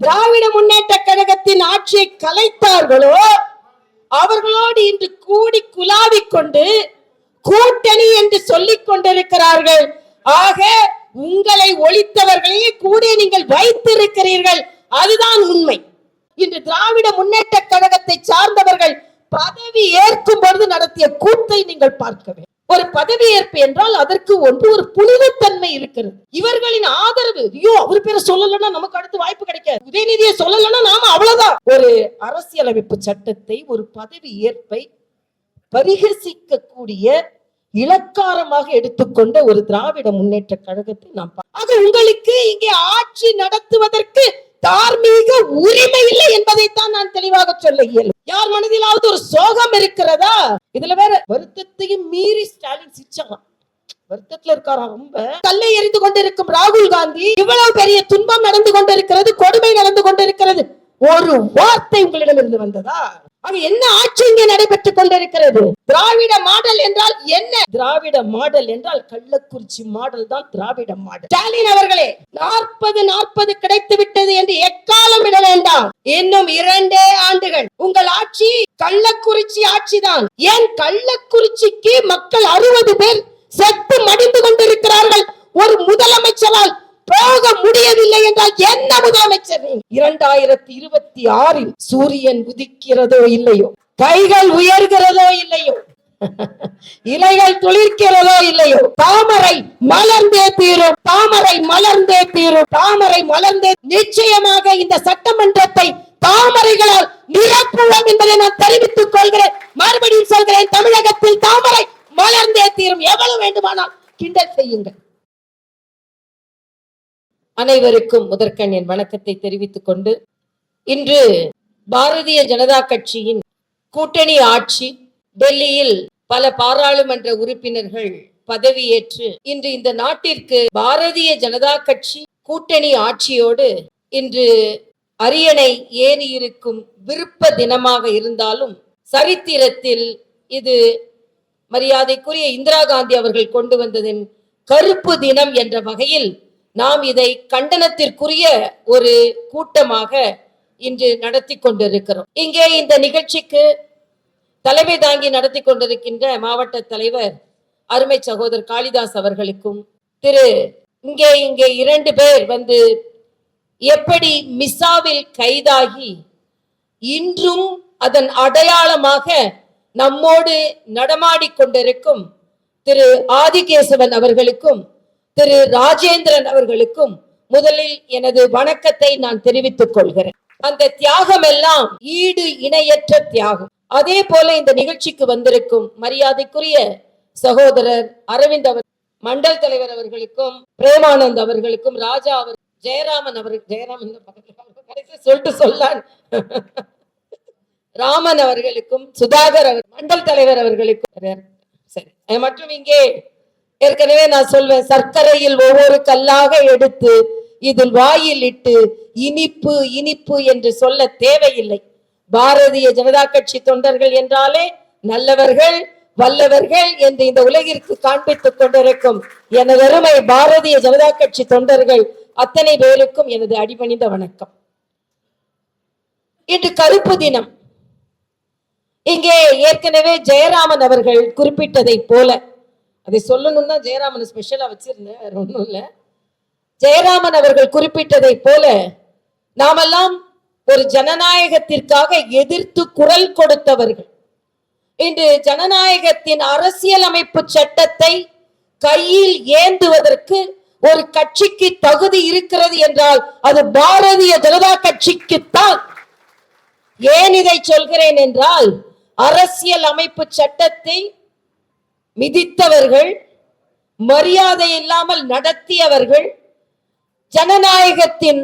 திராவிட முன்னேற்ற கழகத்தின் ஆட்சியை கலைத்தார்களோ அவர்களோடு இன்று கூடி குலாவிக் கொண்டு கூட்டணி என்று சொல்லிக் கொண்டிருக்கிறார்கள். ஆக உங்களை ஒழித்தவர்களையே கூட நீங்கள் வைத்திருக்கிறீர்கள். அதுதான் உண்மை. இன்று திராவிட முன்னேற்ற கழகத்தை சார்ந்தவர்கள் பதவி ஏற்கும் பொழுது நடத்திய கூத்தை நீங்கள் பார்க்க வேண்டும். ஒரு பதவியேற்பு என்றால் அதற்கு ஒன்று ஒரு புனிதத்தன்மை இருக்கிறது. இவர்களின் ஆதரவு ஐயோ அவர் பேரை சொல்லலைன்னா நமக்கு அடுத்து வாய்ப்பு கிடைக்காது. உதயநிதியை சொல்லலைன்னா நாம அவ்வளவுதான். ஒரு அரசியலமைப்பு சட்டத்தை ஒரு பதவி ஏற்பை பரிகசிக்க கூடிய இலக்காரமாக எடுத்துக்கொண்ட ஒரு திராவிட முன்னேற்ற கழகத்தை நாம் ஆக உங்களுக்கு இங்கே ஆட்சி நடத்துவதற்கு தார்மீக உரிமை இல்லை என்பதைத்தான் நான் தெளிவாக சொல்ல இயலும் யார் மனதிலாவது ஒரு சோகம் இருக்கிறதா? இதுல வேற வருத்தத்தையும் மீறி ஸ்டாலின் சிரிச்சான் வருத்தத்துல இருக்காராம் ரொம்ப. கல்லை எரிந்து கொண்டிருக்கும் ராகுல் காந்தி இவ்வளவு பெரிய துன்பம் நடந்து கொண்டிருக்கிறது கொடுமை நடந்து கொண்டிருக்கிறது. ஒரு வார்த்தை உங்களிடம் இருந்து வந்ததா? அங்க என்ன ஆட்சி இங்கே நடைபெற்றுக் கொண்டிருக்கிறது? திராவிட மாடல் என்றால் என்ன? திராவிட மாடல் என்றால் கள்ளக்குறிச்சி மாடல் தான் திராவிட மாடல். ஸ்டாலின் அவர்களே நாற்பது நாற்பது கிடைத்து விட்டது என்று எக்காலம் விட வேண்டாம். இன்னும் இரண்டே ஆண்டுகள். உங்கள் ஆட்சி கள்ளக்குறிச்சி ஆட்சிதான் ஏன் கள்ளக்குறிச்சிக்கு மக்கள் அறுபது பேர் செத்து மடிந்து கொண்டிருக்கிறார்கள்? ஒரு முதலமைச்சரால் போக முடியவில்லை என்றால் என்ன முதலமைச்சர் நீ? இரண்டாயிரத்தி இருபத்தி ஆறில் சூரியன் உதிக்கிறதோ இல்லையோ? கைகள் உயர்கிறதோ இல்லையோ? இலைகள் துளிர்க்கிறதோ இல்லையோ? தாமரை மலர்ந்தே தீரும். தாமரை மலர்ந்தே தீரும். தாமரை மலர்ந்தே நிச்சயமாக இந்த சட்டமன்றத்தை தாமரைகளால் நிரப்புவோம் என்பதை நான் தெரிவித்துக் கொள்கிறேன். மறுபடியும் சொல்கிறேன் தமிழகத்தில் தாமரை மலர்ந்தே தீரும். எவ்வளவு வேண்டுமானால் கிண்டல் செய்யுங்கள். அனைவருக்கும் முதற்கண் என் வணக்கத்தை தெரிவித்துக் கொண்டு இன்று பாரதிய ஜனதா கட்சியின் கூட்டணி ஆட்சி டெல்லியில் பல பாராளுமன்ற உறுப்பினர்கள் பதவியேற்று இன்று இந்த நாட்டிற்கு பாரதிய ஜனதா கட்சி கூட்டணி ஆட்சியோடு இன்று அரியணை ஏறி இருக்கும் விருப்ப தினமாக இருந்தாலும் சரித்திரத்தில் இது மரியாதைக்குரிய இந்திரா காந்தி அவர்கள் கொண்டு வந்ததின் கருப்பு தினம் என்ற வகையில் நாம் இதை கண்டனத்திற்குரிய ஒரு கூட்டமாக இன்று நடத்தி கொண்டிருக்கிறோம். இங்கே இந்த நிகழ்ச்சிக்கு தலைமை தாங்கி நடத்தி கொண்டிருக்கின்ற மாவட்ட தலைவர் அருமை சகோதரர் காளிதாஸ் அவர்களுக்கும் திரு இங்கே இங்கே இரண்டு பேர் வந்து எப்படி மிசாவில் கைதாகி இன்றும் அதன் அடையாளமாக நம்மோடு நடமாடி கொண்டிருக்கும் திரு ஆதிகேசவன் அவர்களுக்கும் திரு ராஜேந்திரன் அவர்களுக்கும் முதலில் எனது வணக்கத்தை நான் தெரிவித்துக் கொள்கிறேன். அந்த தியாகம் எல்லாம் ஈடு இணையற்ற தியாகம். அதே போல இந்த நிகழ்ச்சிக்கு வந்திருக்கும் மரியாதைக்குரிய சகோதரர் அரவிந்த் அவர் மண்டல் தலைவர் அவர்களுக்கும் பிரேமானந்த் அவர்களுக்கும் ராஜா அவர் ஜெயராமன் அவர் ஜெயராமன் சொல்லிட்டு சொல்லான். ராமன் அவர்களுக்கும் சுதாகர் அவர் மண்டல் தலைவர் அவர்களுக்கும் சரி மற்றும் இங்கே ஏற்கனவே நான் சொல்வேன் சர்க்கரையில் ஒவ்வொரு கல்லாக எடுத்து இதில் வாயில் இட்டு இனிப்பு இனிப்பு என்று சொல்ல தேவையில்லை. பாரதிய ஜனதா கட்சி தொண்டர்கள் என்றாலே நல்லவர்கள் வல்லவர்கள் என்று இந்த உலகிற்கு காண்பித்துக் கொண்டிருக்கும் எனது அருமை பாரதிய ஜனதா கட்சி தொண்டர்கள் அத்தனை பேருக்கும் எனது அடிபணிந்த வணக்கம். இன்று கருப்பு தினம். இங்கே ஏற்கனவே ஜெயராமன் அவர்கள் குறிப்பிட்டதை போல அதை சொல்லணும்னா ஜெயராமன் ஸ்பெஷலாக வச்சிருந்தேன் வேற ஒன்றும் இல்லை. ஜெயராமன் அவர்கள் குறிப்பிட்டதை போல நாமெல்லாம் ஒரு ஜனநாயகத்திற்காக எதிர்த்து குரல் கொடுத்தவர்கள். இன்று ஜனநாயகத்தின் அரசியலமைப்பு சட்டத்தை கையில் ஏந்துவதற்கு ஒரு கட்சிக்கு தகுதி இருக்கிறது என்றால் அது பாரதிய ஜனதா கட்சிக்குத்தான். ஏன் இதை சொல்கிறேன் என்றால் அரசியல் அமைப்பு சட்டத்தை மிதித்தவர்கள் மரியாதை இல்லாமல் நடத்தியவர்கள் ஜனநாயகத்தின்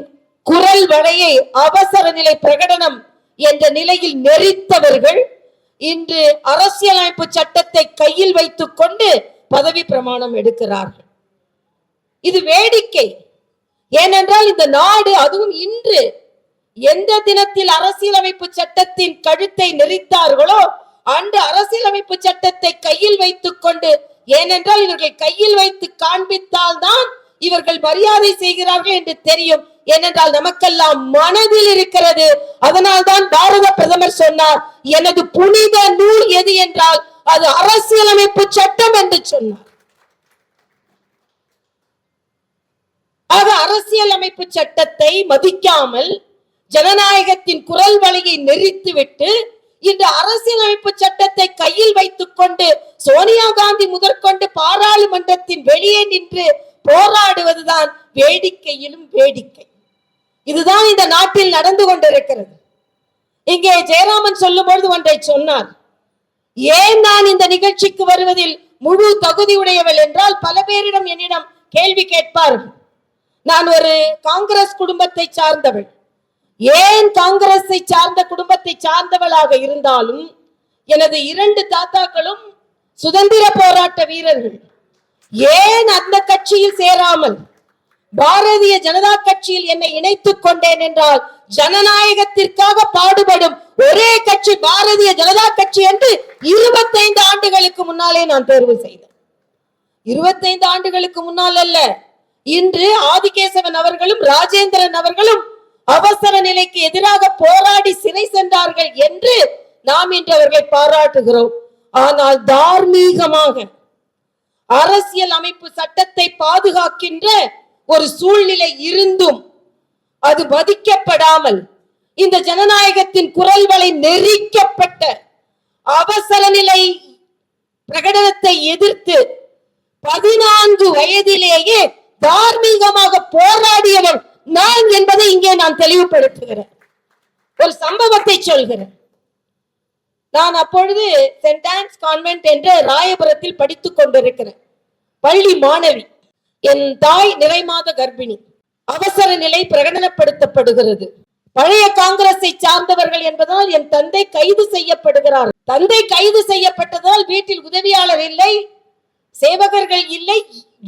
குரல் வளையை அவசர நிலை பிரகடனம் என்ற நிலையில் நெறித்தவர்கள் இன்று அரசியலமைப்பு சட்டத்தை கையில் வைத்துக் கொண்டு பதவி பிரமாணம் எடுக்கிறார்கள். இது வேடிக்கை. ஏனென்றால் இந்த நாடு அதுவும் இன்று எந்த தினத்தில் அரசியலமைப்பு சட்டத்தின் கழுத்தை நெறித்தார்களோ அன்று அரசியலமைப்பு சட்டத்தை கையில் வைத்துக் கொண்டு ஏனென்றால் இவர்கள் கையில் வைத்து காண்பித்தால் தான் இவர்கள் மரியாதை செய்கிறார்கள் என்று தெரியும். ஏனென்றால் நமக்கெல்லாம் மனதில் இருக்கிறது. அதனால்தான் பாரத பிரதமர் சொன்னார் எனது புனித நூல் எது என்றால் அது அரசியலமைப்பு சட்டம் என்று சொன்னார். ஆக அரசியலமைப்பு சட்டத்தை மதிக்காமல் ஜனநாயகத்தின் குரல் வழியை நெறித்துவிட்டு இன்று அரசியலமைப்பு சட்டத்தை கையில் வைத்துக் கொண்டு சோனியா காந்தி முதற்கொண்டு பாராளுமன்றத்தின் வெளியே நின்று போராடுவதுதான் வேடிக்கையிலும் வேடிக்கை. இதுதான் இந்த நாட்டில் நடந்து கொண்டிருக்கிறது. இங்கே ஜெயராமன் சொல்லும் பொழுது ஒன்றை சொன்னார். ஏன் நான் இந்த நிகழ்ச்சிக்கு வருவதில் முழு தகுதி உடையவள் என்றால் பல பேரிடம் என்னிடம் கேள்வி கேட்பார்கள். நான் ஒரு காங்கிரஸ் குடும்பத்தை சார்ந்தவள். ஏன் காங்கிரஸை சார்ந்த குடும்பத்தை சார்ந்தவளாக இருந்தாலும் எனது இரண்டு தாத்தாக்களும் சுதந்திர போராட்ட வீரர்கள். ஏன் அந்த கட்சியில் சேராமல் பாரதிய ஜனதா கட்சியில் என்னை இணைத்துக் கொண்டேன் என்றால் ஜனநாயகத்திற்காக பாடுபடும் ஒரே கட்சி பாரதிய ஜனதா கட்சி என்று இருபத்தைந்து ஆண்டுகளுக்கு முன்னாலே நான் தேர்வு செய்தேன். இருபத்தைந்து ஆண்டுகளுக்கு முன்னால் அல்ல இன்று ஆதிகேசவன் அவர்களும் ராஜேந்திரன் அவர்களும் அவசர நிலைக்கு எதிராக போராடி சிறை சென்றார்கள் என்று நாம் இன்று அவர்களை பாராட்டுகிறோம். ஆனால் தார்மீகமாக அரசியல் அமைப்பு சட்டத்தை பாதுகாக்கின்ற ஒரு சூழ்நிலை இருந்தும் அது மதிக்கப்படாமல் இந்த ஜனநாயகத்தின் குரல் வலை நெறிக்கப்பட்ட அவசர நிலை பிரகடனத்தை எதிர்த்து பதினான்கு வயதிலேயே தார்மீகமாக போராடியவர் நான் என்பதை இங்கே நான் தெளிவுபடுத்துகிறேன். ஒரு சம்பவத்தை சொல்கிறேன். நான் அப்பொழுது சென்ட் ஆன்ஸ் கான்வென்ட் என்ற ராயபுரத்தில் படித்துக் கொண்டிருக்கிறேன். பள்ளி மாணவி என் தாய் நிறைமாத கர்ப்பிணி. அவசர நிலை பிரகடனப்படுத்தப்படுகிறது. பழைய காங்கிரஸை சார்ந்தவர்கள் என்பதால் என் தந்தை கைது செய்யப்படுகிறார். தந்தை கைது செய்யப்பட்டதால் வீட்டில் உதவியாளர் இல்லை சேவகர்கள் இல்லை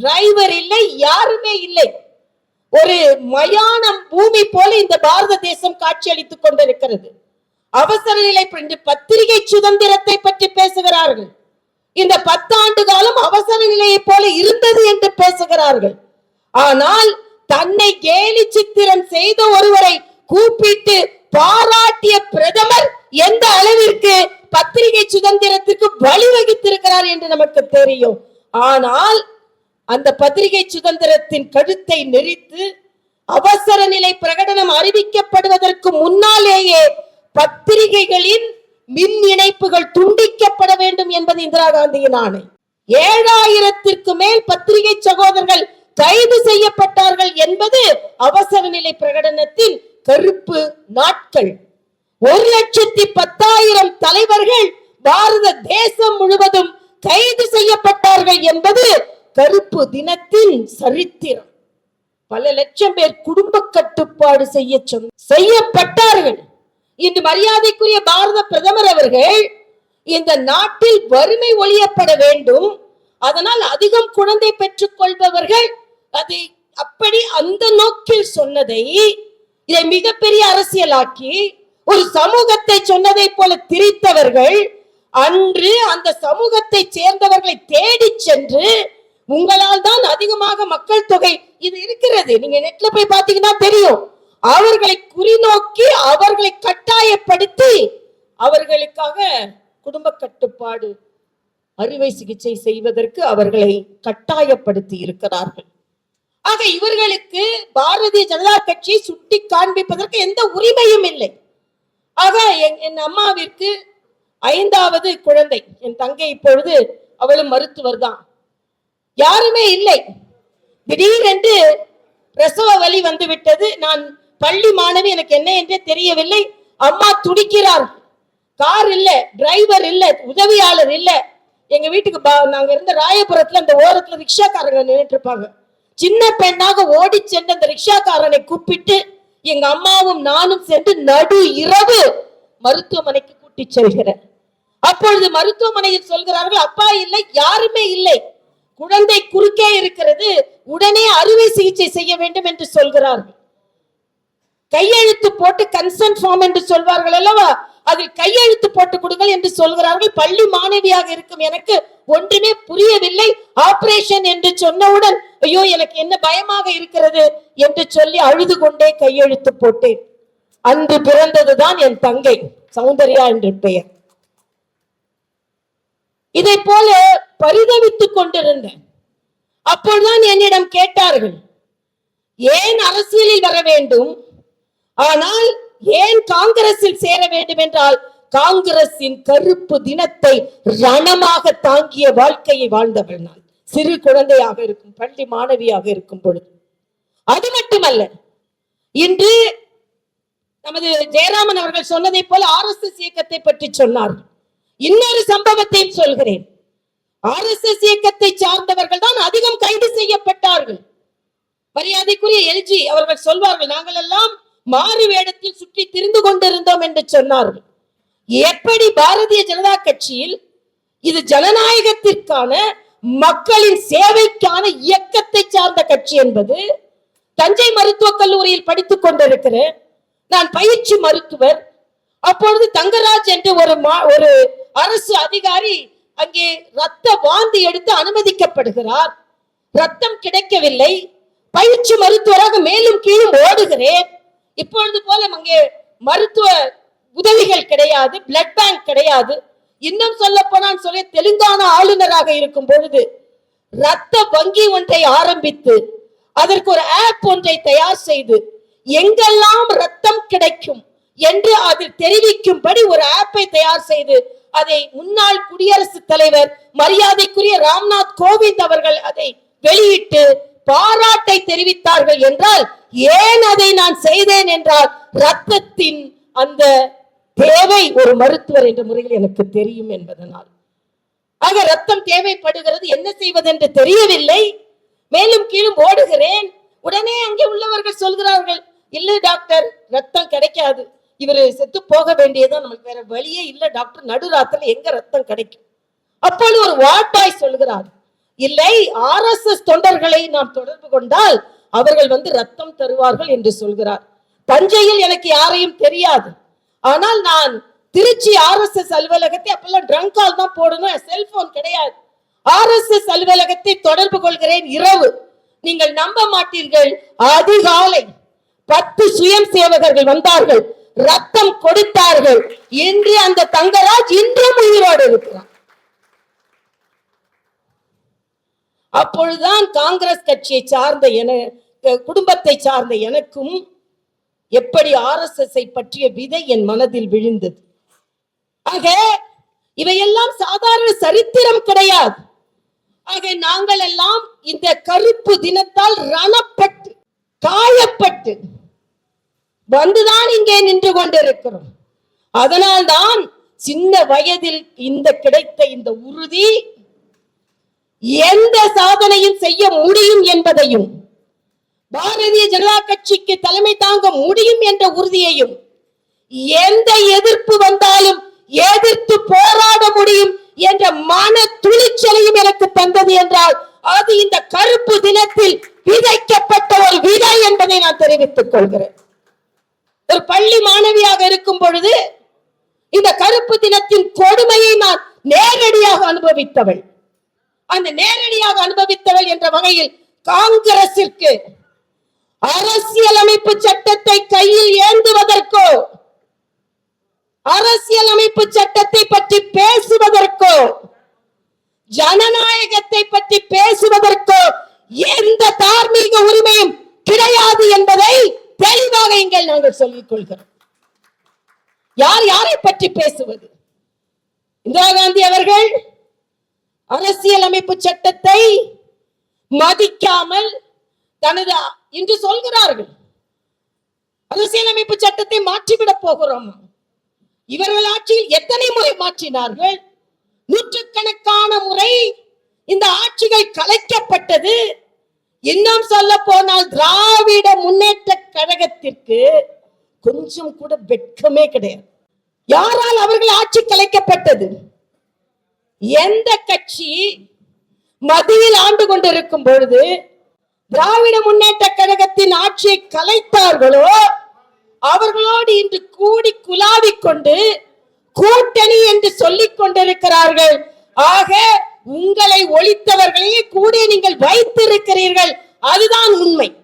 டிரைவர் இல்லை யாருமே இல்லை. ஒரு மயானம் பூமி போல இந்த பாரத தேசம் காட்சியளித்துக் கொண்டிருக்கிறது. அவசர நிலை பத்திரிகை சுதந்திரத்தை பற்றி பேசுகிறார்கள். இந்த பத்தாண்டு காலம் அவசர நிலையை போல இருந்தது என்று பேசுகிறார்கள். ஆனால் தன்னை கேலி சித்திரம் செய்த ஒருவரை கூப்பிட்டு பாராட்டிய பிரதமர் எந்த அளவிற்கு பத்திரிகை சுதந்திரத்திற்கு வழிவகுத்திருக்கிறார் என்று நமக்கு தெரியும். ஆனால் அந்த பத்திரிகை சுதந்திரத்தின் கழுத்தை நெறித்து அவசர நிலை பிரகடனம் அறிவிக்கப்படுவதற்கு முன்னாலேயே பத்திரிகைகளின் மின் இணைப்புகள் துண்டிக்கப்பட வேண்டும் என்பது இந்திரா காந்தியின் ஆணை. ஏழாயிரத்திற்கு மேல் பத்திரிகை சகோதரர்கள் கைது செய்யப்பட்டார்கள் என்பது அவசர நிலை பிரகடனத்தின் கருப்பு நாட்கள். ஒரு லட்சத்தி பத்தாயிரம் தலைவர்கள் பாரத தேசம் முழுவதும் கைது செய்யப்பட்டார்கள் என்பது கருப்பு தினத்தின் சரித்திரம். பல லட்சம் பேர் குடும்ப கட்டுப்பாடு செய்ய செய்யப்பட்டார்கள். இன்று மரியாதைக்குரிய பாரத பிரதமர் அவர்கள் இந்த நாட்டில் வறுமை ஒழியப்பட வேண்டும். அதனால் அதிகம் குழந்தை பெற்றுக் கொள்பவர்கள் அதை அப்படி அந்த நோக்கில் சொன்னதை இதை மிகப்பெரிய அரசியலாக்கி ஒரு சமூகத்தை சொன்னதை போல திரித்தவர்கள் அன்று அந்த சமூகத்தை சேர்ந்தவர்களை தேடி சென்று உங்களால் தான் அதிகமாக மக்கள் தொகை இது இருக்கிறது. நீங்க நெட்ல போய் பாத்தீங்கன்னா தெரியும். அவர்களை குறிநோக்கி அவர்களை கட்டாயப்படுத்தி அவர்களுக்காக குடும்ப கட்டுப்பாடு அறுவை சிகிச்சை செய்வதற்கு அவர்களை கட்டாயப்படுத்தி இருக்கிறார்கள். ஆக இவர்களுக்கு பாரதிய ஜனதா கட்சி சுட்டி காண்பிப்பதற்கு எந்த உரிமையும் இல்லை. ஆக என் என் அம்மாவிற்கு ஐந்தாவது குழந்தை. என் தங்கை இப்பொழுது அவளும் மருத்துவர் தான். யாருமே இல்லை. திடீரென்று பிரசவ வலி வந்து விட்டது நான் பள்ளி மாணவி எனக்கு என்ன என்றே தெரியவில்லை. அம்மா துடிக்கிறார். கார் இல்ல டிரைவர் இல்ல உதவியாளர் இல்ல. எங்க வீட்டுக்கு பா- நாங்க இருந்த ராயபுரத்துல அந்த ஓரத்துல ரிக்ஷாக்காரங்க நின்றுட்டு இருப்பாங்க. சின்ன பெண்ணாக ஓடி சென்று அந்த ரிக்ஷாக்காரனை கூப்பிட்டு எங்க அம்மாவும் நானும் சென்று நடு இரவு மருத்துவமனைக்கு கூட்டிச் செல்கிறேன். அப்பொழுது மருத்துவமனையில் சொல்கிறார்கள் அப்பா இல்லை யாருமே இல்லை. குழந்தை குறுக்கே இருக்கிறது உடனே அறுவை சிகிச்சை செய்ய வேண்டும் என்று சொல்கிறார்கள். கையெழுத்து போட்டு கன்சென்ட் ஃபார்ம் என்று சொல்வார்கள் அல்லவா? அதில் கையெழுத்து போட்டு கொடுங்கள் என்று சொல்கிறார்கள். பள்ளி மாணவியாக இருக்கும் எனக்கு ஒன்றுமே புரியவில்லை. ஆபரேஷன் என்று சொன்னவுடன் ஐயோ எனக்கு என்ன பயமாக இருக்கிறது என்று சொல்லி அழுது கொண்டே கையெழுத்து போட்டேன். அன்று பிறந்ததுதான் என் தங்கை சௌந்தர்யா என்று பெயர். இதை போல பரிதவித்துக் கொண்டிருந்தேன். அப்பொழுதுதான் என்னிடம் கேட்டார்கள் ஏன் அரசியலில் வர வேண்டும்? ஆனால் ஏன் காங்கிரஸில் சேர வேண்டும் என்றால் காங்கிரசின் கருப்பு தினத்தை ரணமாக தாங்கிய வாழ்க்கையை வாழ்ந்தவள் நான். சிறு குழந்தையாக இருக்கும் பள்ளி மாணவியாக இருக்கும் பொழுது. அது மட்டுமல்ல இன்று நமது ஜெயராமன் அவர்கள் சொன்னதை போல ஆர் எஸ் எஸ் இயக்கத்தை பற்றி சொன்னார்கள். இன்னொரு சம்பவத்தையும் சொல்கிறேன். ஆர் எஸ் எஸ் இயக்கத்தை சார்ந்தவர்கள் தான் அதிகம் கைது செய்யப்பட்டார்கள். மரியாதைக்குரிய எல்ஜி அவர்கள் சொல்வார்கள் நாங்கள் எல்லாம் மாறு வேடத்தில் சுற்றி திரிந்து கொண்டிருந்தோம் என்று சொன்னார்கள். எப்படி பாரதிய ஜனதா கட்சியில் இது ஜனநாயகத்திற்கான மக்களின் சேவைக்கான இயக்கத்தை சார்ந்த கட்சி என்பது தஞ்சை மருத்துவக் கல்லூரியில் படித்துக் கொண்டிருக்கிறேன் நான் பயிற்சி மருத்துவர் அப்பொழுது தங்கராஜ் என்று ஒரு மா- ஒரு அரசு அதிகாரி அங்கே ரத்த வாந்தி எடுத்து அனுமதிக்கப்படுகிறார். ரத்தம் கிடைக்கவில்லை. பயிற்சி மருத்துவராக மேலும் கீழும் ஓடுகிறேன். இப்பொழுது போல அங்கே மருத்துவ உதவிகள் கிடையாது பிளட் பேங்க் கிடையாது. இன்னும் சொல்ல போனால் சொல்ல தெலுங்கானா ஆளுநராக இருக்கும் பொழுது ரத்த வங்கி ஒன்றை ஆரம்பித்து அதற்கு ஒரு ஆப் ஒன்றை தயார் செய்து எங்கெல்லாம் ரத்தம் கிடைக்கும் என்று அதில் தெரிவிக்கும்படி ஒரு ஆப்பை தயார் செய்து அதை முன்னாள் குடியரசுத் தலைவர் மரியாதைக்குரிய ராம்நாத் கோவிந்த் அவர்கள் அதை வெளியிட்டு பாராட்டை தெரிவித்தார்கள் என்றால் ஏன் அதை நான் செய்தேன் என்றால் ரத்தத்தின் அந்த தேவை ஒரு மருத்துவர் என்ற முறையில் எனக்கு தெரியும் என்பதனால். ஆக ரத்தம் தேவைப்படுகிறது என்ன செய்வதென்று தெரியவில்லை. மேலும் கீழும் ஓடுகிறேன். உடனே அங்கே உள்ளவர்கள் சொல்கிறார்கள் இல்லை டாக்டர் ரத்தம் கிடைக்காது. இவர் செத்து போக வேண்டியதா நமக்கு வேற வழியே இல்லை. டாக்டர் நடுராத்திரில எங்க ரத்தம் கிடைக்கும்? அப்பொழுது ஒரு வார்டாய் சொல்கிறார் இல்லை ஆர்எஸ்எஸ் தொண்டர்களை நாம் தொடர்பு கொண்டால் அவர்கள் வந்து ரத்தம் தருவார்கள் என்று சொல்கிறார். தஞ்சையில் எனக்கு யாரையும் தெரியாது. ஆனால் நான் திருச்சி ஆர் எஸ் எஸ் அலுவலகத்தை அப்பெல்லாம் ட்ரங்க் கால் தான் போடணும். செல்போன் கிடையாது. ஆர்எஸ்எஸ் அலுவலகத்தை தொடர்பு கொள்கிறேன் இரவு. நீங்கள் நம்ப மாட்டீர்கள். அதிகாலை பத்து சுயம் சேவகர்கள் வந்தார்கள். ரத்தம் கொடுத்தார்கள் என்று அந்த தங்கராஜ் இன்றும் உயிரோடு இருக்கிறார் அப்பொழுதுதான் காங்கிரஸ் கட்சியை சார்ந்த என குடும்பத்தை சார்ந்த எனக்கும் எப்படி ஆர் எஸ் எஸ் பற்றிய விதை என் மனதில் விழுந்தது. ஆக இவையெல்லாம் சாதாரண சரித்திரம் கிடையாது. ஆக நாங்கள் எல்லாம் இந்த கருப்பு தினத்தால் ரணப்பட்டு காயப்பட்டு வந்துதான் இங்கே நின்று கொண்டிருக்கிறோம். அதனால்தான் சின்ன வயதில் இந்த கிடைத்த இந்த உறுதி எந்த சாதனையும் செய்ய முடியும் என்பதையும் பாரதிய ஜனதா கட்சிக்கு தலைமை தாங்க முடியும் என்ற உறுதியையும் எந்த எதிர்ப்பு வந்தாலும் எதிர்த்து போராட முடியும் என்ற மன துணிச்சலையும் எனக்கு தந்தது என்றால் அது இந்த கருப்பு தினத்தில் விதைக்கப்பட்ட ஒரு விதை என்பதை நான் தெரிவித்துக் கொள்கிறேன். ஒரு பள்ளி மாணவியாக இருக்கும் பொழுது இந்த கருப்பு தினத்தின் கொடுமையை நான் நேரடியாக அனுபவித்தவள். அந்த நேரடியாக அனுபவித்தவள் என்ற வகையில் காங்கிரசிற்கு அரசியலமைப்பு சட்டத்தை கையில் ஏந்துவதற்கோ அரசியலமைப்பு சட்டத்தை பற்றி பேசுவதற்கோ ஜனநாயகத்தை பற்றி பேசுவதற்கோ எந்த தார்மீக உரிமை கிடையாது என்பதை தெளிவாக இங்கே நாங்கள் சொல்லிக் கொள்கிறோம் யார் யாரை பற்றி பேசுவது? இந்திரா காந்தி அவர்கள் அரசியலமைப்பு சட்டத்தை மதிக்காமல் தனது என்று சொல்கிறார்கள். அரசியலமைப்பு சட்டத்தை மாற்றிவிடப் போகிறோம். இவர்கள் ஆட்சியில் எத்தனை முறை மாற்றினார்கள்? நூற்றுக்கணக்கான முறை இந்த ஆட்சிகள் கலைக்கப்பட்டது. இன்னும் சொல்ல போனால் திராவிட முன்னேற்ற கழகத்திற்கு கொஞ்சம் கூட வெட்கமே கிடையாது. யாரால் அவர்கள் ஆட்சி கலைக்கப்பட்டது? எந்த கட்சி மதியில் ஆண்டு கொண்டிருக்கும் பொழுது திராவிட முன்னேற்ற கழகத்தின் ஆட்சியை கலைத்தார்களோ அவர்களோடு இன்று கூடி குலாவிக் கொண்டு கூட்டணி என்று சொல்லிக் கொண்டிருக்கிறார்கள். ஆக உங்களை ஒழித்தவர்களையே கூட நீங்கள் வைத்திருக்கிறீர்கள். அதுதான் உண்மை.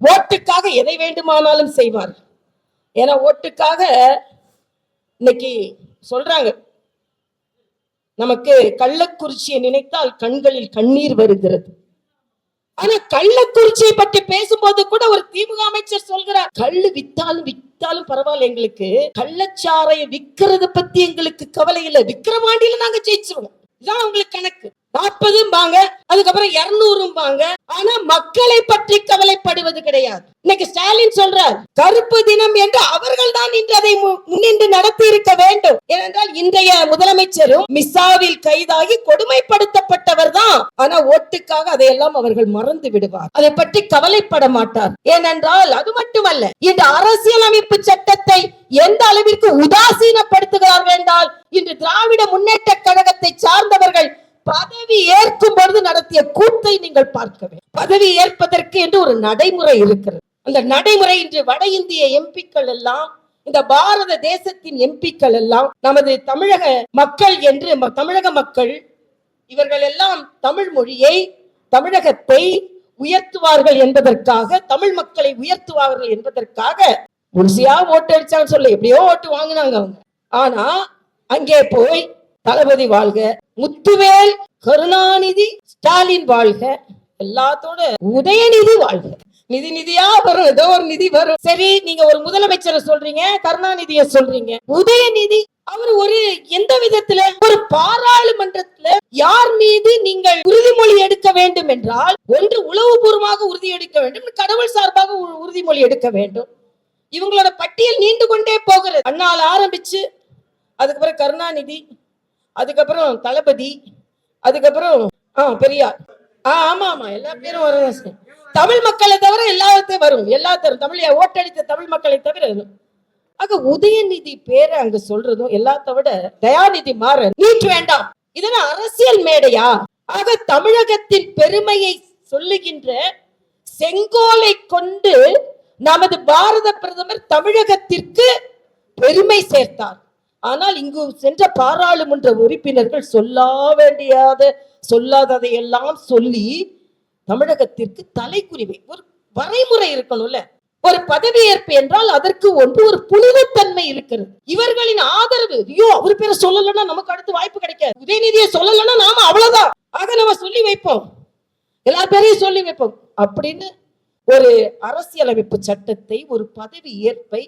ஓட்டுக்காக எதை வேண்டுமானாலும் செய்வார்கள். ஏன்னா ஓட்டுக்காக இன்னைக்கு சொல்றாங்க. நமக்கு கள்ளக்குறிச்சியை நினைத்தால் கண்களில் கண்ணீர் வருகிறது. ஆனா கள்ளக்குறிச்சியை பற்றி பேசும்போது கூட ஒரு திமுக அமைச்சர் சொல்கிறார். கள்ளு வித்தாலும் வித்தாலும் பரவாயில்ல எங்களுக்கு. கள்ளச்சாரையை விக்கிறத பத்தி எங்களுக்கு கவலை இல்லை. விக்கிரவாண்டியில நாங்க ஜெயிச்சிருவோம். இதான் உங்களுக்கு கணக்கு. நாற்பதும்பாங்க அதுக்கப்புறம் இருநூறும்பாங்க ஆனா மக்களை பற்றி கவலைப்படுவது கிடையாது. இன்னைக்கு ஸ்டாலின் சொல்றார் கருப்பு தினம் என்று அவர்கள் தான் இன்று அதை முன்னின்று நடத்தி இருக்க வேண்டும். ஏனென்றால் இன்றைய முதலமைச்சரும் மிஸ்ஸாவில் கைதாகி கொடுமைப்படுத்தப்பட்டவர் தான். ஆனா ஓட்டுக்காக அதையெல்லாம் அவர்கள் மறந்து விடுவார். அதை பற்றி கவலைப்பட மாட்டார். ஏனென்றால் அது மட்டுமல்ல இந்த அரசியலமைப்பு சட்டத்தை எந்த அளவிற்கு உதாசீனப்படுத்துகிறார்கள் என்றால் இன்று திராவிட முன்னேற்ற கழகத்தை சார்ந்தவர்கள் பதவி ஏற்கும் பொழுது நடத்திய கூத்தை நீங்கள் பார்க்க வேண்டும். பதவி ஏற்பதற்கு என்று ஒரு நடைமுறை இருக்கிறது. அந்த நடைமுறை இன்று வட இந்திய எம்பிக்கள் எல்லாம் இந்த பாரத தேசத்தின் எம்பிக்கள் எல்லாம் நமது தமிழக மக்கள் என்று ம- தமிழக மக்கள் இவர்கள் எல்லாம் தமிழ் மொழியை தமிழகத்தை உயர்த்துவார்கள் என்பதற்காக தமிழ் மக்களை உயர்த்துவார்கள் என்பதற்காக முழுசியா ஓட்டு அடிச்சான்னு சொல்ல எப்படியோ ஓட்டு வாங்கினாங்க அவங்க. ஆனா அங்கே போய் தளபதி வாழ்க. முத்துவேல் கருணாநிதி ஸ்டாலின் வாழ்க. எல்லாத்தோட உதயநிதி வாழ்க. நிதி நிதியா வரும் ஏதோ ஒரு நிதி வரும். சரி நீங்க ஒரு முதலமைச்சரை சொல்றீங்க கருணாநிதிய சொல்றீங்க. உதயநிதி அவர் ஒரு எந்த விதத்துல? ஒரு பாராளுமன்றத்துல யார் மீது நீங்கள் உறுதிமொழி எடுக்க வேண்டும் என்றால் ஒன்று உளவுபூர்வமாக உறுதி எடுக்க வேண்டும் கடவுள் சார்பாக உ- உறுதிமொழி எடுக்க வேண்டும். இவங்களோட பட்டியல் நீண்டு கொண்டே போகிறது. அண்ணால் ஆரம்பிச்சு அதுக்கப்புறம் கருணாநிதி அதுக்கப்புறம் தளபதி அதுக்கப்புறம் ஆ பெரியார். ஆ ஆமா ஆமா எல்லா பேரும் வரும் சார். தமிழ் மக்களை தவிர எல்லாத்தையும் வரும். எல்லாத்தரும் தமிழை ஓட்டளித்த தமிழ் மக்களை தவிர ஆக உதயநிதி பேரை அங்க சொல்றதும் எல்லாத்த விட தயாநிதி மாற நீட் வேண்டாம். இதெல்லாம் அரசியல் மேடையா? ஆக தமிழகத்தின் பெருமையை சொல்லுகின்ற செங்கோலை கொண்டு நமது பாரத பிரதமர் தமிழகத்திற்கு பெருமை சேர்த்தார். ஆனால் இங்கு சென்ற பாராளுமன்ற உறுப்பினர்கள் சொல்ல வேண்டியாத சொல்லாததை எல்லாம் சொல்லி தமிழகத்திற்கு தலைக்குறிவை ஒரு வரைமுறை இருக்கணும்ல. ஒரு பதவியேற்பு என்றால் அதற்கு ஒன்று ஒரு புனிதத்தன்மை இருக்கிறது. இவர்களின் ஆதரவு ஐயோ அவர் பேரை சொல்லலன்னா நமக்கு அடுத்து வாய்ப்பு கிடைக்காது. உதயநிதியை சொல்லலன்னா நாம அவ்வளவுதான். ஆக நம்ம சொல்லி வைப்போம். எல்லா பேரையும் சொல்லி வைப்போம். அப்படின்னு ஒரு அரசியலமைப்பு சட்டத்தை ஒரு பதவி ஏற்பை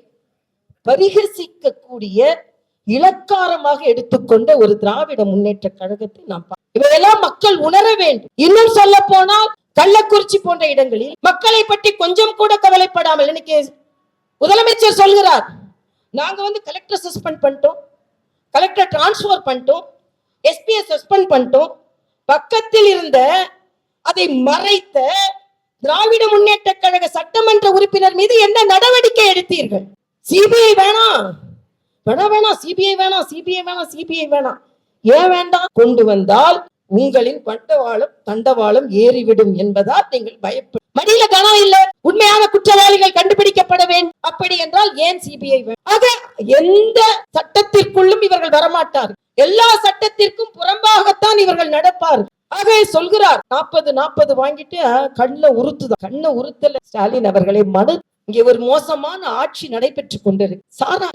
பரிகசிக்கக்கூடிய இலக்காரமாக எடுத்துக்கொண்ட ஒரு திராவிட முன்னேற்ற கழகத்தை நாம் இவையெல்லாம் மக்கள் உணர வேண்டும். இன்னும் சொல்ல போனால் கள்ளக்குறிச்சி போன்ற இடங்களில் மக்களை பற்றி கொஞ்சம் கூட கவலைப்படாமல் இன்னைக்கு முதலமைச்சர் சொல்கிறார் நாங்க வந்து கலெக்டர் சஸ்பெண்ட் பண்ணிட்டோம் கலெக்டர் டிரான்ஸ்ஃபர் பண்ணிட்டோம் எஸ்பியை சஸ்பெண்ட் பண்ணிட்டோம். பக்கத்தில் இருந்த அதை மறைத்த திராவிட முன்னேற்ற கழக சட்டமன்ற உறுப்பினர் மீது என்ன நடவடிக்கை எடுத்தீர்கள்? சிபிஐ வேணாம். வேணா வேணாம் சிபிஐ வேணாம் சிபிஐ வேணாம் சிபிஐ வேணாம். ஏன் வேண்டாம்? கொண்டு வந்தால் உங்களின் பண்டவாளம் தண்டவாளம் ஏறிவிடும் என்பதால் நீங்கள் பயப்படும் மடியில கனம் இல்ல. உண்மையான குற்றவாளிகள் கண்டுபிடிக்கப்பட வேண்டும். அப்படி என்றால் ஏன் சிபிஐ ஆக எந்த சட்டத்திற்குள்ளும் இவர்கள் வரமாட்டார். எல்லா சட்டத்திற்கும் புறம்பாகத்தான் இவர்கள் நடப்பார். ஆக சொல்கிறார் நாற்பது நாற்பது வாங்கிட்டு கண்ணை உறுத்துதான் கண்ணை உறுத்தல ஸ்டாலின் அவர்களை மனு இங்கே ஒரு மோசமான ஆட்சி நடைபெற்று கொண்டிருக்கு. சாரா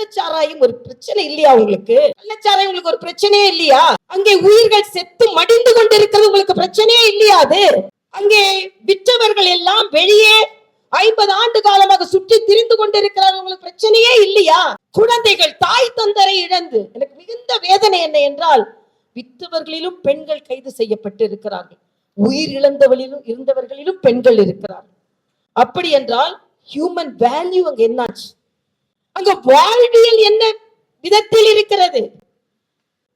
ஒரு பிரச்சனை இல்லையா உங்களுக்கு? கள்ளச்சாராயம் உங்களுக்கு ஒரு பிரச்சனையே இல்லையா? அங்கே உயிர்கள் செத்து மடிந்து கொண்டிருக்கிறது உங்களுக்கு பிரச்சனையே இல்லையா அது? அங்கே விற்றவர்கள் எல்லாம் வெளியே ஐம்பது ஆண்டு காலமாக சுற்றி திரிந்து கொண்டிருக்கிறார் உங்களுக்கு பிரச்சனையே இல்லையா? குழந்தைகள் தாய் தந்தரை இழந்து. எனக்கு மிகுந்த வேதனை என்ன என்றால் விற்றவர்களிலும் பெண்கள் கைது செய்யப்பட்டு இருக்கிறார்கள். உயிர் இழந்தவர்களிலும் இருந்தவர்களிலும் பெண்கள் இருக்கிறார்கள். அப்படி என்றால் ஹியூமன் வேல்யூ அங்க என்னாச்சு? அங்க வாழ்வியல் என்ன விதத்தில் இருக்கிறது?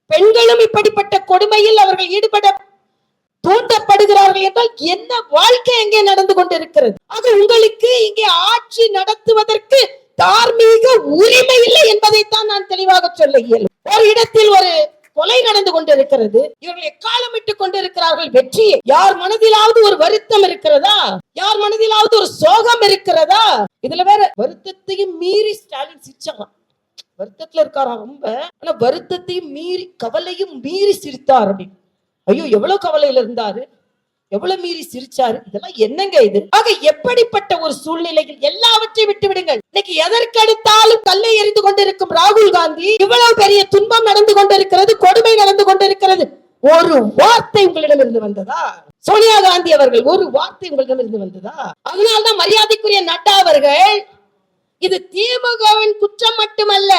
பெண்களும் இப்படிப்பட்ட கொடுமையில் அவர்கள் ஈடுபட தூண்டப்படுகிறார்கள் என்றால் என்ன வாழ்க்கை எங்கே நடந்து கொண்டிருக்கிறது? ஆக உங்களுக்கு இங்கே ஆட்சி நடத்துவதற்கு தார்மீக உரிமை இல்லை என்பதைத்தான் நான் தெளிவாக சொல்ல இயலும். ஒரு இடத்தில் ஒரு கொலை நடந்து கொண்டிருக்கிறது. இவர்கள் எக்காலமிட்டுக் கொண்டிருக்கிறார்கள்? வெற்றியை யார் மனதிலாவது ஒரு வருத்தம் இருக்கிறதா? யார் மனதிலாவது ஒரு சோகம் இருக்கிறதா? இதுல வேற வருத்தத்தையும் மீறி ஸ்டாலின் சிரிச்சாங்க வருத்தத்துல இருக்காராம் ரொம்ப. ஆனா வருத்தத்தையும் மீறி கவலையும் மீறி சிரித்தார் அப்படின்னு. ஐயோ எவ்வளவு கவலையில இருந்தாரு? எவ்வளவு மீறி சிரிச்சாரு? இதெல்லாம் என்னங்க இது? ஆக எப்படிப்பட்ட ஒரு சூழ்நிலையில் எல்லாவற்றையும் விட்டு விடுங்கள் இன்னைக்கு எதற்கெடுத்தாலும் கல்லை எறிந்து கொண்டிருக்கும் ராகுல் காந்தி இவ்வளவு பெரிய துன்பம் நடந்து கொண்டிருக்கிறது கொடுமை நடந்து கொண்டிருக்கிறது. ஒரு வார்த்தை உங்களிடம் இருந்து வந்ததா? சோனியா காந்தி அவர்கள் ஒரு வார்த்தை உங்களிடம் இருந்து வந்ததா? அதனால்தான் மரியாதைக்குரிய நட்டா அவர்கள் இது திமுகவின் குற்றம் மட்டுமல்ல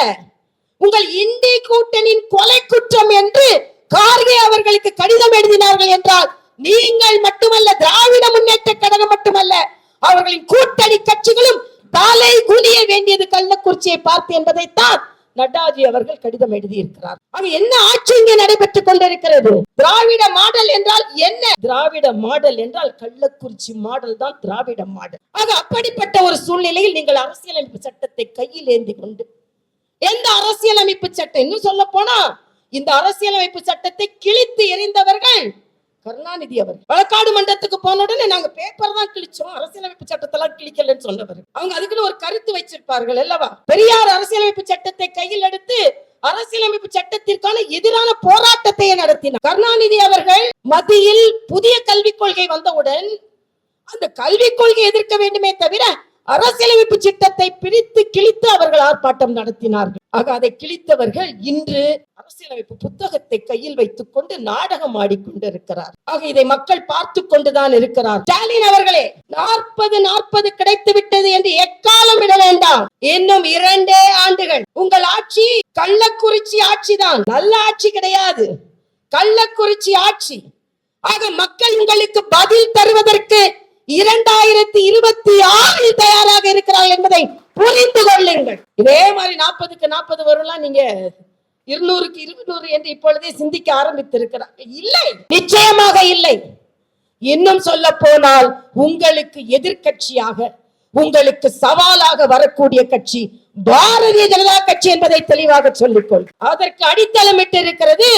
உங்கள் இந்தி கூட்டணியின் கொலை குற்றம் என்று கார்கே அவர்களுக்கு கடிதம் எழுதினார்கள் என்றால் நீங்கள் மட்டுமல்ல திராவிட முன்னேற்ற கழகம் மட்டுமல்ல அவர்களின் கூட்டணி கட்சிகளும் தலை குனிய வேண்டியது கள்ளக்குறிச்சியை பார்த்து என்பதைத்தான் நட்டாஜி அவர்கள் கடிதம் எழுதியிருக்கிறார். அவர் என்ன ஆட்சி இங்கே நடைபெற்றுக் கொண்டிருக்கிறது? திராவிட மாடல் என்றால் என்ன? திராவிட மாடல் என்றால் கள்ளக்குறிச்சி மாடல் தான் திராவிட மாடல். ஆக அப்படிப்பட்ட ஒரு சூழ்நிலையில் நீங்கள் அரசியலமைப்பு சட்டத்தை கையில் ஏந்தி கொண்டு எந்த அரசியலமைப்பு சட்டம்? இன்னும் சொல்ல போனா இந்த அரசியலமைப்பு சட்டத்தை கிழித்து எறிந்தவர்கள் கருணாநிதி அவர் வழக்காடு மன்றத்துக்கு போன உடனே நாங்க பேப்பர் தான் கிழிச்சோம். அரசியலமைப்பு சட்டத்தெல்லாம் கிழிக்கலன்னு சொன்னவர். அவங்க அதுக்குன்னு ஒரு கருத்து வச்சிருப்பார்கள் அல்லவா? பெரியார் அரசியலமைப்பு சட்டத்தை கையில் எடுத்து அரசியலமைப்பு சட்டத்திற்கான எதிரான போராட்டத்தை நடத்தினார். கருணாநிதி அவர்கள் மத்தியில் புதிய கல்விக் கொள்கை வந்தவுடன் அந்த கல்விக் கொள்கை எதிர்க்க வேண்டுமே தவிர அரசியலமைப்பு சட்டத்தை பிரித்து கிழித்து அவர்கள் ஆர்ப்பாட்டம் நடத்தினார்கள். ஆக அதை கிழித்தவர்கள் இன்று அரசியலமைப்பு புத்தகத்தை கையில் வைத்துக் கொண்டு நாடகம் ஆடிக்கொண்டிருக்கிறார். ஆக இதை மக்கள் பார்த்து கொண்டுதான் இருக்கிறார். ஸ்டாலின் அவர்களே நாற்பது நாற்பது கிடைத்து விட்டது என்று எக்காலம் விட வேண்டாம். இன்னும் இரண்டே ஆண்டுகள். உங்கள் ஆட்சி கள்ளக்குறிச்சி ஆட்சிதான் நல்ல ஆட்சி கிடையாது. கள்ளக்குறிச்சி ஆட்சி. ஆக மக்கள் உங்களுக்கு பதில் தருவதற்கு இரண்டாயிரத்தி இருபத்தி ஆறில் தயாராக இருக்கிறார்கள் என்பதை புரிந்து கொள்ளுங்கள். இதே மாதிரி நாற்பதுக்கு நாற்பது வரும்லாம் நீங்க இருநூறுக்கு இருநூறு என்று இப்பொழுதே சிந்திக்க ஆரம்பித்திருக்கிறார் இல்லை நிச்சயமாக இல்லை. இன்னும் சொல்ல போனால் உங்களுக்கு எதிர்கட்சியாக உங்களுக்கு சவாலாக வரக்கூடிய கட்சி பாரதிய ஜனதா கட்சி என்பதை தெளிவாக சொல்லிக்கொள். அதற்கு அடித்தளமிட்டு இருக்கிறது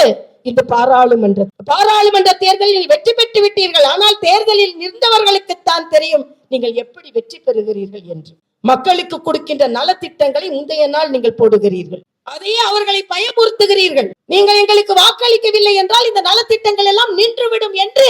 இந்த பாராளுமன்ற பாராளுமன்ற தேர்தலில் வெற்றி பெற்று விட்டீர்கள். ஆனால் தேர்தலில் நின்றவர்களுக்குத்தான் தெரியும் நீங்கள் எப்படி வெற்றி பெறுகிறீர்கள் என்று. மக்களுக்கு கொடுக்கின்ற நலத்திட்டங்களை முந்தைய நாள் நீங்கள் போடுகிறீர்கள். அதையே அவர்களை பயமுறுத்துகிறீர்கள். நீங்கள் எங்களுக்கு வாக்களிக்கவில்லை என்றால் இந்த நலத்திட்டங்கள் எல்லாம் நின்றுவிடும் என்று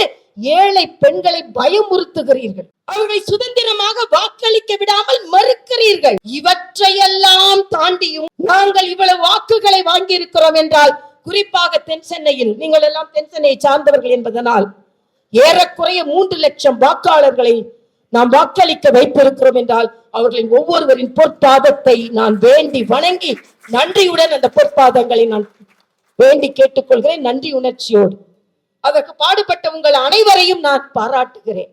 ஏழை பெண்களை பயமுறுத்துகிறீர்கள். அவர்களை சுதந்திரமாக வாக்களிக்க விடாமல் மறுக்கிறீர்கள். இவற்றையெல்லாம் தாண்டியும் நாங்கள் இவ்வளவு வாக்குகளை வாங்கி இருக்கிறோம் என்றால் குறிப்பாக தென் சென்னையில் நீங்கள் எல்லாம் தென் சென்னையை சார்ந்தவர்கள் என்பதனால் ஏறக்குறைய மூன்று லட்சம் வாக்காளர்களை நாம் வாக்களிக்க வைத்திருக்கிறோம் என்றால் அவர்களின் ஒவ்வொருவரின் பொற்பாதத்தை நான் வேண்டி வணங்கி நன்றியுடன் அந்த பொற்பாதங்களை நான் வேண்டி கேட்டுக்கொள்கிறேன். நன்றி உணர்ச்சியோடு. அதற்கு பாடுபட்ட உங்கள் அனைவரையும் நான் பாராட்டுகிறேன்.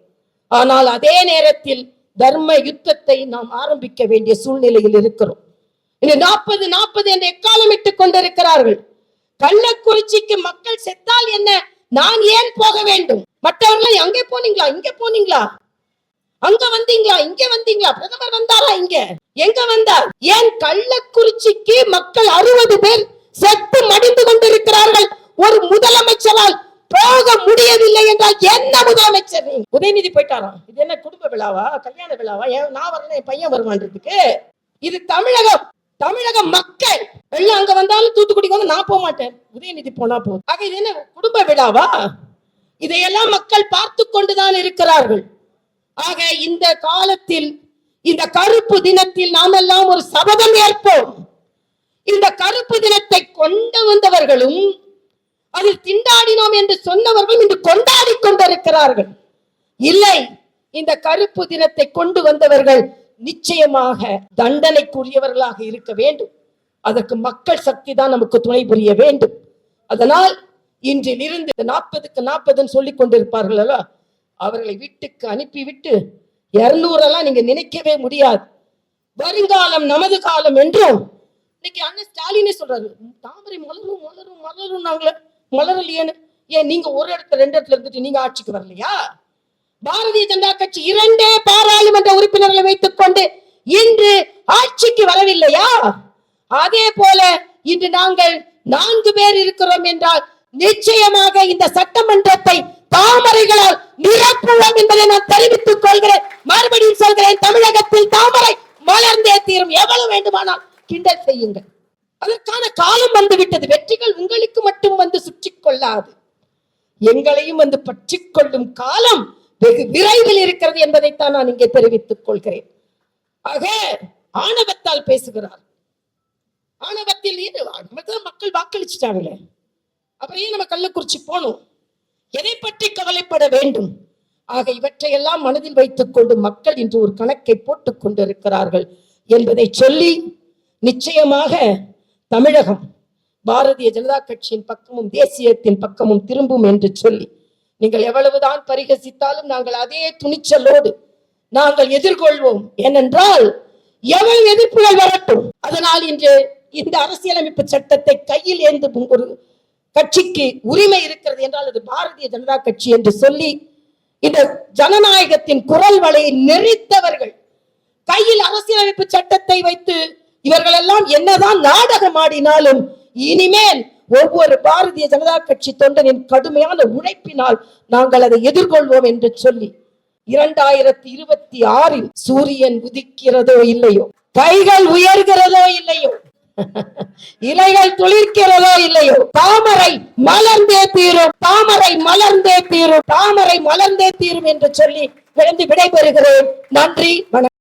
ஆனால் அதே நேரத்தில் தர்ம யுத்தத்தை நாம் ஆரம்பிக்க வேண்டிய சூழ்நிலையில் இருக்கிறோம். இங்கு நாற்பது நாற்பது என்று எக்காலமிட்டுக் கொண்டிருக்கிறார்கள். கள்ளக்குறிச்சிக்கு மக்கள் செத்தால் என்ன? நான் ஏன் போக வேண்டும்? மற்றவர்கள் அங்கே போனீங்களா? இங்க போனீங்களா? அங்க வந்தீங்களா? இங்க வந்தீங்களா? பிரதமர் வந்தாரா இங்க? எங்க வந்தார்? ஏன் கள்ளக்குறிச்சிக்கு மக்கள் அறுபது பேர் செத்து மடிந்து கொண்டிருக்கிறார்கள்? ஒரு முதலமைச்சரால் போக முடியவில்லை என்றால் என்ன முதலமைச்சர் உதயநிதி போயிட்டாராம் இது என்ன குடும்ப விழாவா? கல்யாண விழாவா? நான் வரல என் பையன் வருவான்றதுக்கு? இது தமிழகம். தமிழக மக்கள். எல்லாம் அங்க வந்தாலும் தூத்துக்குடிக்கு வந்து நான் போக மாட்டேன். உதயநிதி போனா போதும். ஆக இது என்ன குடும்ப விழாவா? இதையெல்லாம் மக்கள் பார்த்து கொண்டுதான் இருக்கிறார்கள். ஆக இந்த காலத்தில் இந்த கருப்பு தினத்தில் நாம் எல்லாம் ஒரு சபதம் ஏற்போம். இந்த கருப்பு தினத்தை கொண்டு வந்தவர்களும் அதில் திண்டாடினோம் என்று சொன்னவர்களும் இன்று கொண்டாடி கொண்டிருக்கிறார்கள். இல்லை இந்த கருப்பு தினத்தை கொண்டு வந்தவர்கள் நிச்சயமாக தண்டனைக்குரியவர்களாக இருக்க வேண்டும். அதற்கு மக்கள் சக்தி தான் நமக்கு துணை புரிய வேண்டும். அதனால் இன்றிலிருந்து நாற்பதுக்கு நாற்பதுன்னு சொல்லி கொண்டிருப்பார்கள் அவர்களை வீட்டுக்கு அனுப்பிவிட்டு இருநூறெல்லாம் நீங்க நினைக்கவே முடியாது. வருங்காலம் நமது காலம் என்றும் இன்னைக்கு அண்ணன் ஸ்டாலினே சொல்றாரு தாமரை மலரும் மலரும் மலரும் நாங்கள மலரலையேன்னு. ஏன் நீங்க ஒரு இடத்துல ரெண்டு இடத்துல இருந்துட்டு நீங்க ஆட்சிக்கு வரலையா? பாரதிய ஜனதா கட்சி இரண்டே பாராளுமன்ற உறுப்பினர்களை வைத்துக் கொண்டு இன்று ஆட்சிக்கு வரவில்லையா? அதே போல இன்று நாங்கள் நான்கு பேர் இருக்கிறோம் என்றால் நிச்சயமாக இந்த சட்டமன்றத்தை தாமரைகளால் நிரப்புவோம் என்பதை நான் தெரிவித்துக் கொள்கிறேன். மறுபடியும் சொல்கிறேன் தமிழகத்தில் தாமரை மலர்ந்தே தீரும். எவ்வளவு வேண்டுமானால் கிண்டல் செய்யுங்கள். அதற்கான காலம் வந்து விட்டது வெற்றிகள் உங்களுக்கு மட்டும் வந்து சுற்றி கொள்ளாது. எங்களையும் வந்து பற்றி கொள்ளும் காலம் வெகு விரைவில் இருக்கிறது என்பதைத்தான் நான் இங்கே தெரிவித்துக் கொள்கிறேன். ஆக ஆணவத்தால் பேசுகிறார். ஆணவத்தில் மக்கள் வாக்களிச்சிட்டாங்களே. அப்புறம் ஏன் நம்ம கள்ளக்குறிச்சி போகணும் எதை பற்றி கவலைப்பட வேண்டும்? ஆக இவற்றையெல்லாம் மனதில் வைத்துக் கொண்டு மக்கள் இன்று ஒரு கணக்கை போட்டுக் கொண்டிருக்கிறார்கள் என்பதை சொல்லி நிச்சயமாக தமிழகம் பாரதிய ஜனதா கட்சியின் பக்கமும் தேசியத்தின் பக்கமும் திரும்பும் என்று சொல்லி நீங்கள் எவ்வளவுதான் பரிகசித்தாலும் நாங்கள் அதே துணிச்சலோடு நாங்கள் எதிர்கொள்வோம். ஏனென்றால் எவ்வளவு எதிர்ப்புகள் வரட்டும். அதனால் இன்று இந்த அரசியலமைப்பு சட்டத்தை கையில் ஏந்தும் ஒரு கட்சிக்கு உரிமை இருக்கிறது என்றால் அது பாரதிய ஜனதா கட்சி என்று சொல்லி இந்த ஜனநாயகத்தின் குரல் வலையை நெறித்தவர்கள் கையில் அரசியலமைப்பு சட்டத்தை வைத்து இவர்கள் எல்லாம் என்னதான் நாடகம் ஆடினாலும் இனிமேல் ஒவ்வொரு பாரதிய ஜனதா கட்சி தொண்டனின் கடுமையான உழைப்பினால் நாங்கள் அதை எதிர்கொள்வோம் என்று சொல்லி இரண்டாயிரத்தி இருபத்தி ஆறில் சூரியன் உதிக்கிறதோ இல்லையோ? கைகள் உயர்கிறதோ இல்லையோ? இலைகள் துளிர்க்கிறதோ இல்லையோ? தாமரை மலர்ந்தே தீரும். தாமரை மலர்ந்தே தீரும். தாமரை மலர்ந்தே தீரும் என்று சொல்லி விழுந்து விடைபெறுகிறேன். நன்றி வணக்கம்.